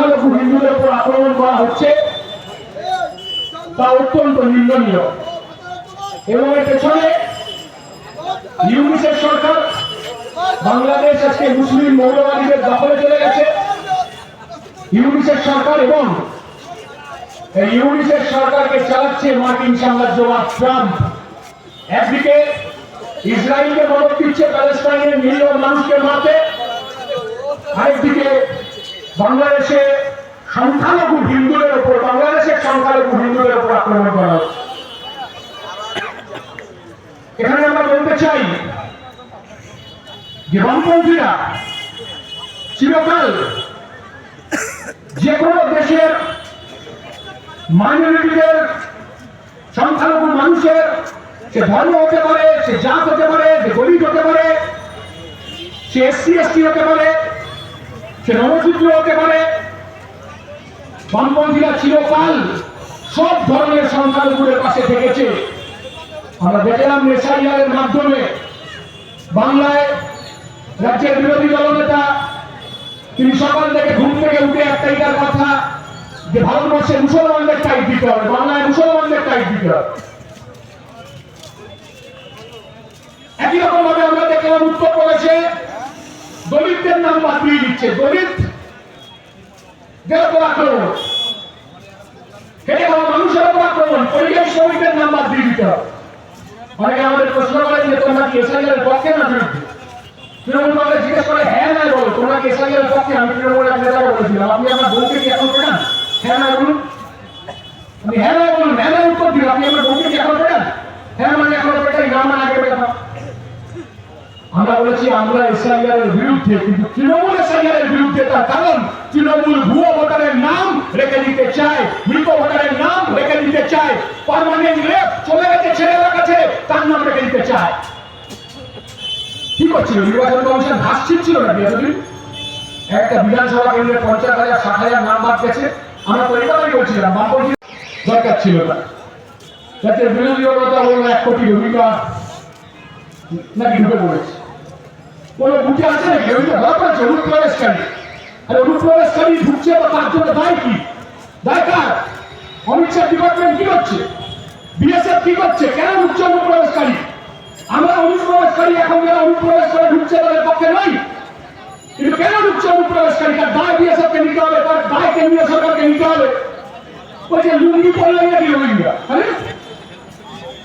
সংখ্যালঘু হিন্দুদের উপর আক্রমণ করা হচ্ছে তা অত্যন্ত নিন্দনীয়। এবং এর পেছনে ইউনিসেফ সরকার বাংলাদেশ আজকে মুসলিম মৌলবাদীদের দখলে চলে গেছে। ইউনিসেফ সরকার এবং ইউনিসেফ সরকারকে চালাচ্ছে মার্কিন সাম্রাজ্যবাদ ট্রাম্প। একদিকে ইসরায়েলকে মদত দিচ্ছে প্যালেস্টাইনের নিরীহ মানুষকে মারতে, আরেকদিকে বাংলাদেশে সংখ্যালঘু হিন্দুদের উপর, বাংলাদেশের সংখ্যালঘু হিন্দুদের উপর আক্রমণ করা হচ্ছে। এখানে আমরা বলতে চাই যে বামপন্থীরা চিরকাল যে কোনো দেশের মাইনরিটিদের, সংখ্যালঘু মানুষের, সে ধর্ম হতে পারে, সে জাত হতে পারে, সে গরিব হতে পারে, সে এসসি, এসটি হতে পারে সে নবসূত্র হতে পারে। বামপন্থীরা চিরকাল সব ধরনের সংখ্যালঘুদের পাশে থেকেছে। আমরা দেখলাম নেশাইয়ারের মাধ্যমে বাংলায় রাজ্যের বিরোধী দলনেতা তিনি সকাল থেকে ঘুম থেকে উঠে একটাই তার কথা যে ভারতবর্ষে মুসলমানদের টাইট দিতে হবে, বাংলায় মুসলমানদের টাইট দিতে হবে। একই রকম ভাবে আমরা দেখলাম উত্তর প্রদেশে দলিতদের নাম দিয়ে দিচ্ছে, দলিত। প্রশ্ন না হ্যাঁ না তোমরা আমি আমার হ্যাঁ না বলুন। আপনি হ্যাঁ না বলুন হ্যাঁ না উত্তর দিন আপনি আমার বউকে কি এখন পেটান হ্যাঁ মানে এখন পেটাই না মানে আগে পেটাতাম আমরা বলেছি আমরা এসআইআর বিরুদ্ধে, কিন্তু তৃণমূল এসআইআর বিরুদ্ধে তার কারণ, তৃণমূল ভুয়ো ভোটারের নাম রেখে দিতে চায় মৃত ভোটারের নাম রেখে দিতে চায়, পার্মানেন্ট লেফ চলে গেছে ছেলেরা কাছে, তার নাম রেখে দিতে চায়। কি করছিল? নির্বাচন কমিশন ঘাস ছিটছিল নাকি এতদিন? একটা বিধানসভা কেন্দ্রে পঞ্চাশ হাজার, ষাট হাজার নাম বাদ গেছে। আমরা তো এটাই বলছিলাম, বামপন্থী দরকার ছিল না। যাতে বিরোধী দলতা বলল এক কোটি ভূমিকা নাকি ঢুকে পড়েছে। কোনো বুঝে আছে নাকি ওই যে ধরা পড়েছে অনুপ্রবেশকারী। আর অনুপ্রবেশকারী ঢুকছে বা তার জন্য দায় কি? দায় কার? অমিত শাহ ডিপার্টমেন্ট কি করছে? বিএসএফ কি করছে? কেন ঢুকছে অনুপ্রবেশকারী? আমরা অনুপ্রবেশকারী, এখন যারা অনুপ্রবেশ করে ঢুকছে তাদের পক্ষে নয় কিন্তু কেন ঢুকছে অনুপ্রবেশকারী? তার দায় বিএসএফ কে নিতে হবে, তার দায় কেন্দ্রীয় সরকারকে নিতে হবে। ওই যে লুঙ্গি পড়লে নাকি রোহিঙ্গা হ্যাঁ?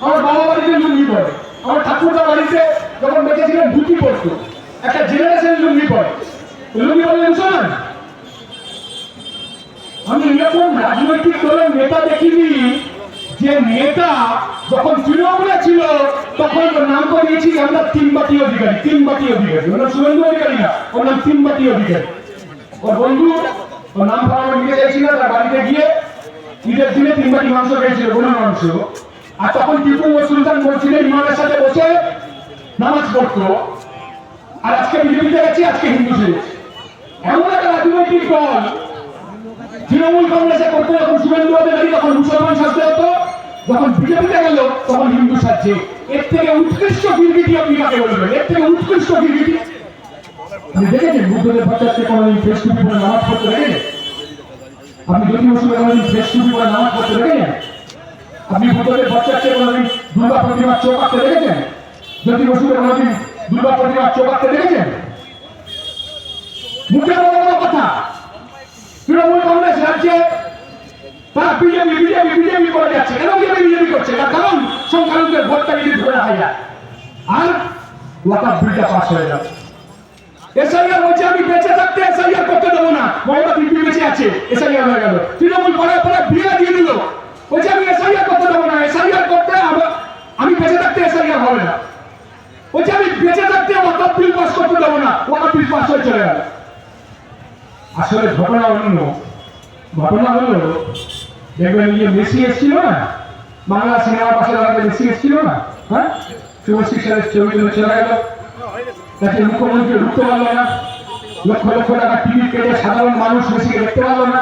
আমার বাবা বাড়িতে লুঙ্গি পরে। আমার ঠাকুরদা বাড়িতে যখন বেঁচেছিলেন ধুতি পরতো। একটা জেনারেশন লুঙ্গি পরে। লুঙ্গি পরলে মুসলমান? আমি এরকম রাজনৈতিক দলের নেতা দেখিনি। যে নেতা যখন তৃণমূলে ছিল, তখন নাম করিয়েছি আমরা তিনবাতি অধিকারী তিনবাতি অধিকারী। ওর নাম শুভেন্দু অধিকারী না, ওর নাম তিনবাতি অধিকারী। ওর বন্ধু, ওর নাম ফার্মে নিতে চাইছিল তার বাড়িতে গিয়ে ঈদের দিনে তিনবাতি মাংস খেয়েছিল, গরুর মাংস। আর তখন টিপু ও সুলতান বলছিলেন, ইমামের সাথে বসে নামাজ পড়তো। আর আজকে বিজেপিতে গেছি আজকে হিন্দু সেরেছি এমন একটা রাজনৈতিক দল, তৃণমূল কংগ্রেসে করতো যখন শুভেন্দু অধিকারী তখন মুসলমান সাজতে হতো, যখন বিজেপিতে গেল, তখন হিন্দু সাজছে এর থেকে উৎকৃষ্ট গিরগিটি আপনি কাকে বলবেন? এর থেকে উৎকৃষ্ট গিরগিটি? আপনি দেখেছেন, বুদ্ধদেব ভট্টাচার্য কোনোদিন ফেস টুপি পরে নামাজ পড়তে দেখেছেন আপনি যদি মুসলিম কোনোদিন ফেস টুপি পরে নামাজ পড়তে দেখেছেন আপনি বুদ্ধদেব ভট্টাচার্য কোনোদিন দুর্গা প্রতিমার চোখ আঁকতে দেখেছেন? যদি মুসলিম কোনোদিন আমি বেঁচে থাকতে এসআইআর করতে দেবো না। মমতা বেঁচে আছে, এসআইআর হয়ে গেল। তৃণমূল করার পরে বিয়ে দিয়ে দিল। বলছে করতে দেবো না। এসআইআর করতে আমি বেঁচে থাকতে এসআইআর হবে না। বলছে, আমি বেঁচে থাকতে ওয়াকার বিল পাস করতে দেবো না। ওয়াকার বিল পাস হয়ে চলে গেল। আসলে ঘটনা অন্য। ঘটনা হলো, দেখবেন যে মেসি এসেছিল না? বাংলা সিনেমার পাশে দাঁড়াতে মেসি এসেছিল না? হ্যাঁ? চৌষট্টি সালের ছবি চলে গেল। তাকে মুখ্যমন্ত্রী ঢুকতে পারল না। লক্ষ লক্ষ টাকা টিকিট কেটে সাধারণ মানুষ মেসিকে দেখতে পারল না।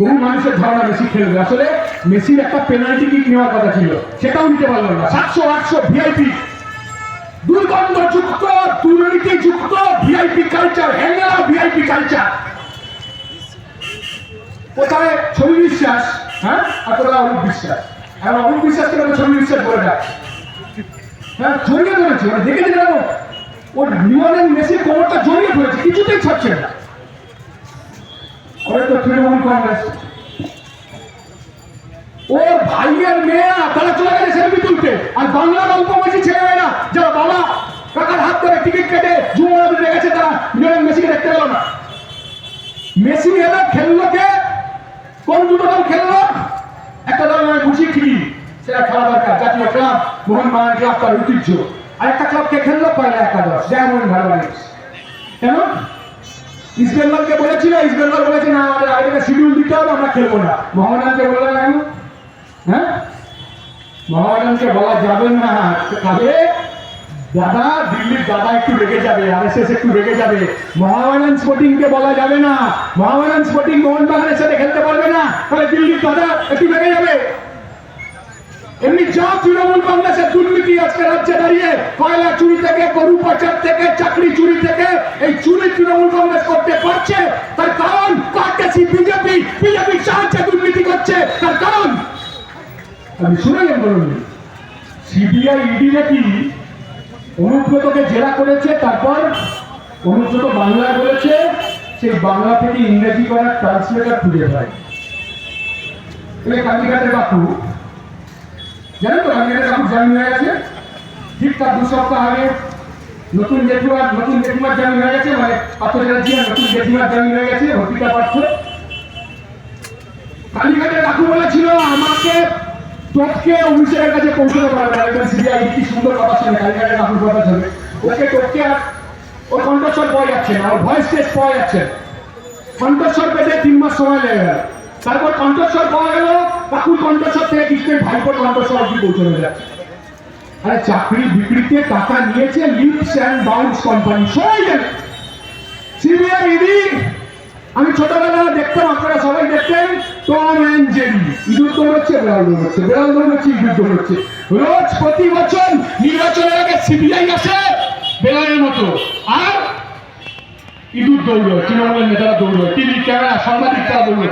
বহু মানুষের ধারণা মেসি খেলবে। আসলে মেসির একটা পেনাল্টি কিক নেওয়ার কথা ছিল। সেটাও নিতে পারল না। সাতশো, আটশো ভিআইপি দুর্গন্ধ যুক্ত, দুর্নীতি যুক্ত ভিআইপি কালচার হ্যাঙ্গেলা ভিআইপি কালচার কোথায়? ছবি বিশ্বাস। হ্যাঁ? আর কোথায় অরূপ বিশ্বাস? আর অরূপ বিশ্বাসকে আমি ছবি বিশ্বাস বলে ডাক হ্যাঁ জড়িয়ে ধরেছে। মানে দেখেছে কেন ওর লিওনেল মেসির কোমরটা জড়িয়ে ধরেছে। কিছুতেই ছাড়ছে না। ওরা তো তৃণমূল কংগ্রেস। ওর ভাইয়ের মেয়েরা তারা চলে গেছে সেলফি তুলতে। আর বাংলার অল্প বয়সী ছেলেমেয়েরা, যারা বাবা কাকার হাত ধরে টিকিট কেটে জুমার গেছে, তারা লিওনেল মেসিকে দেখতে পেল না। মেসি এবার খেললো কে? কোন দুটো দল খেললো? একটা দল নয় বুঝি ঠিকই। সেটা খেলা দরকার। জাতীয় ক্লাব মোহনবাগান ক্লাব, তার ঐতিহ্য। আরেকটা ক্লাবকে খেললো? পয়লা একাদশ। ডায়মন্ড হারবানিক্স কেন? ইস্ট বেঙ্গলকে বলেছিল ইস্ট বেঙ্গল বলেছে, না, আমাদের থেকে শিডিউল দিতে হবে, আমরা খেলব না। মোহামেডানকে বললেন কেন হ্যাঁ? মোহামেডানকে বলা যাবে না। তবে দাদা, দিল্লির দাদা একটু রেগে যাবে আরএসএস একটু রেগে যাবে। মোহামেডান স্পোর্টিং কে বলা যাবে না। মোহামেডান স্পোর্টিং মোহনবাগানের সাথে খেলতে পারবে না। তাহলে দিল্লির দাদা একটু রেগে যাবে। এমনি যা তৃণমূল কংগ্রেসের দুর্নীতি আজকে রাজ্যে দাঁড়িয়ে, কয়লা চুরি থেকে, গরু পাচার থেকে, চাকরি চুরি থেকে, এই চুরি তৃণমূল কংগ্রেস করতে পারছে, তার কারণ কাটতেছি বিজেপি বিজেপি সাহায্যে দুর্নীতি করছে, তার কারণ। আমি শুনে বলুন। সিবিআই, ইডি নাকি অনুব্রতকে জেরা করেছে, তারপর অনুব্রত বাংলায় বলেছে, সেই বাংলা থেকে ইংরেজি করার ট্রান্সলেটার খুঁজে পায়। কালীঘাটের বাপু। জানেন তো কালীঘাটের বাপু জামিন হয়ে গেছে? ঠিক তার দু সপ্তাহ আগে নতুন জেঠুয়ার নতুন জেঠুয়ার জামিন হয়ে গেছে মানে পাথর রাজিয়া নতুন জেঠুয়ার জামিন হয়ে গেছে, ভর্তিকা পার্থ। কালীঘাটের কাকু বলেছিল, আমাকে টপকে অফিসারের কাছে পৌঁছতে পারবে একজন সিবিআই কি সুন্দর কথা ছিল কালীঘাটের কাকুর কথা ছিল ওকে টপকে ওর কণ্ঠস্বর পাওয়া যাচ্ছে না ওর ভয়েস টেস্ট পাওয়া যাচ্ছে। কণ্ঠস্বর পেতে তিন মাস সময় লেগে গেল। তারপর কণ্ঠস্বর পাওয়া গেল কণ্ঠস্বর থেকে ভাইপোর কণ্ঠস্বর অব্দি পৌঁছানো যাচ্ছে আরে চাকরি বিক্রিতে টাকা নিয়েছে লিপস অ্যান্ড বাউন্স কোম্পানি, সবাই ইডি, আমি ছোটবেলা দেখতাম, আপনারা সবাই দেখতেন, টম অ্যান্ড জেরি। ইঁদুর দৌড়চ্ছে বেড়াল দৌড়চ্ছে বেড়াল দৌড়চ্ছে ইঁদুর দৌড়চ্ছে রোজ প্রতি বছর নির্বাচনের আগে সিবিআই আসে বেড়ালের মতো। আর ইঁদুর দৌড়ো তৃণমূলের নেতারা দৌড়ো টিভি, ক্যামেরা সাংবাদিক তারা দৌড়ো